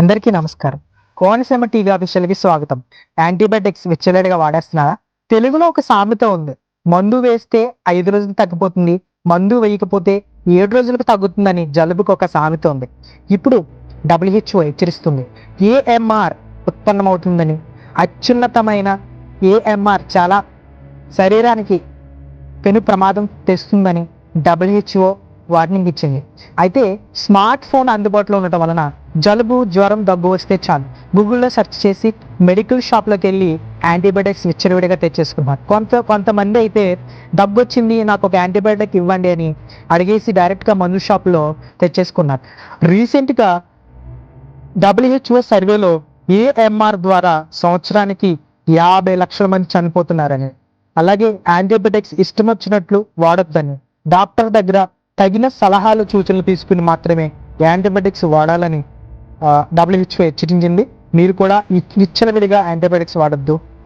అందరికీ నమస్కారం. కోనసీమ టీవీ ఆఫీషియల్కి స్వాగతం. యాంటీబయాటిక్స్ విచ్చలేడిగా వాడేస్తున్నారా? తెలుగులో ఒక సామెత ఉంది. మందు వేస్తే ఐదు రోజులు తగ్గిపోతుంది మందు వేయకపోతే ఏడు రోజులకు తగ్గుతుందని జలుబుకు ఒక సామెత ఉంది. ఇప్పుడు డబ్ల్యూహెచ్ఓ హెచ్చరిస్తుంది. ఏఎంఆర్ ఉత్పన్నమవుతుందని. అత్యున్నతమైన ఏఎంఆర్ చాలా శరీరానికి పెను ప్రమాదం తెస్తుందని డబ్ల్యూహెచ్ఓ వార్నింగ్ ఇచ్చింది. అయితే స్మార్ట్ ఫోన్ అందుబాటులో ఉండటం వలన జలుబు జ్వరం దగ్గు వస్తే చాలు. గూగుల్లో సెర్చ్ చేసి మెడికల్ షాప్లోకి వెళ్ళి యాంటీబయాటిక్స్ విచ్చరవిడిగా తెచ్చేసుకున్నారు కొంత కొంతమంది అయితే దగ్గు వచ్చింది నాకు ఒక యాంటీబయాటిక్ ఇవ్వండి అని అడిగేసి డైరెక్ట్గా మందు షాప్లో తెచ్చేసుకున్నారు. రీసెంట్గా డబ్ల్యూహెచ్ఓ సర్వేలో ఏఎంఆర్ ద్వారా సంవత్సరానికి యాభై లక్షల మంది చనిపోతున్నారని అలాగే యాంటీబయాటిక్స్ ఇష్టం వచ్చినట్లు వాడొద్దని డాక్టర్ దగ్గర తగిన సలహాలు సూచనలు తీసుకుని మాత్రమే యాంటీబయాటిక్స్ వాడాలని డబ్ల్యూహెచ్ఓ హెచ్చరించింది మీరు కూడా విచ్చలవిడిగా యాంటీబయాటిక్స్ వాడొద్దు.